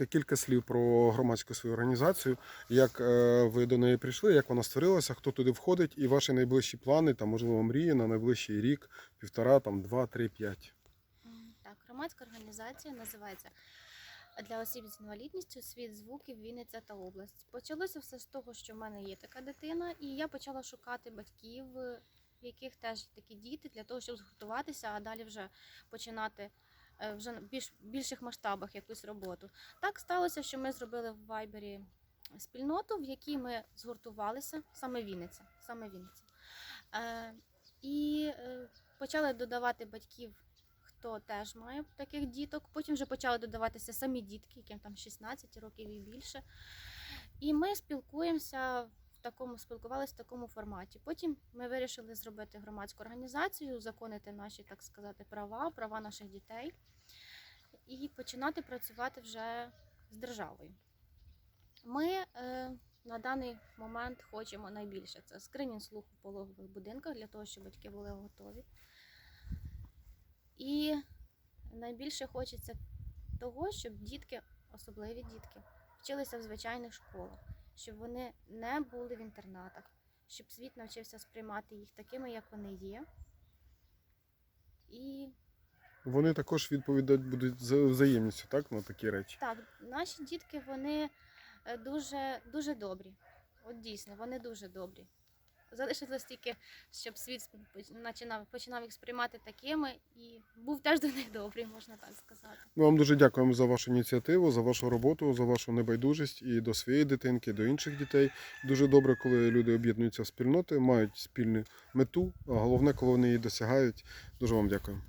ласка, кілька слів про громадську свою організацію. Як е, ви до неї прийшли, як вона створилася, хто туди входить, і ваші найближчі плани, там, можливо, мрії на найближчий рік, півтора, там, два, три, п'ять. Так, громадська організація називається для осіб з інвалідністю світ звуків Вінниця та область. Почалося все з того, що в мене є така дитина, і я почала шукати батьків, в яких теж такі діти, для того, щоб згуртуватися, а далі вже починати вже на більш більших масштабах якусь роботу. Так сталося, що ми зробили в Вайбері спільноту, в якій ми згуртувалися, саме Вінниця, саме Вінниця. Е, і е, почали додавати батьків хто теж має таких діток. Потім вже почали додаватися самі дітки, яким там 16 років і більше. І ми спілкуємося такому, спілкувалися в такому форматі. Потім ми вирішили зробити громадську організацію, узаконити наші, так сказати, права, права наших дітей і починати працювати вже з державою. Ми е, на даний момент хочемо найбільше це скринінг слуху в пологових будинках для того, щоб батьки були готові. І найбільше хочеться того, щоб дітки, особливі дітки, вчилися в звичайних школах, щоб вони не були в інтернатах, щоб світ навчився сприймати їх такими, як вони є. І Вони також відповідати будуть за взаємністю, так, на такі речі. так, наші дітки вони е, дуже, дуже добрі. От дійсно, вони дуже добрі. Залишилось тільки, щоб світ починав, починав їх сприймати такими і був теж до них добрий, можна так сказати. Ми вам дуже дякуємо за вашу ініціативу, за вашу роботу, за вашу небайдужість і до своєї дитинки, до інших дітей. Дуже добре, коли люди об'єднуються в спільноти, мають спільну мету, а головне, коли вони її досягають. Дуже вам дякую.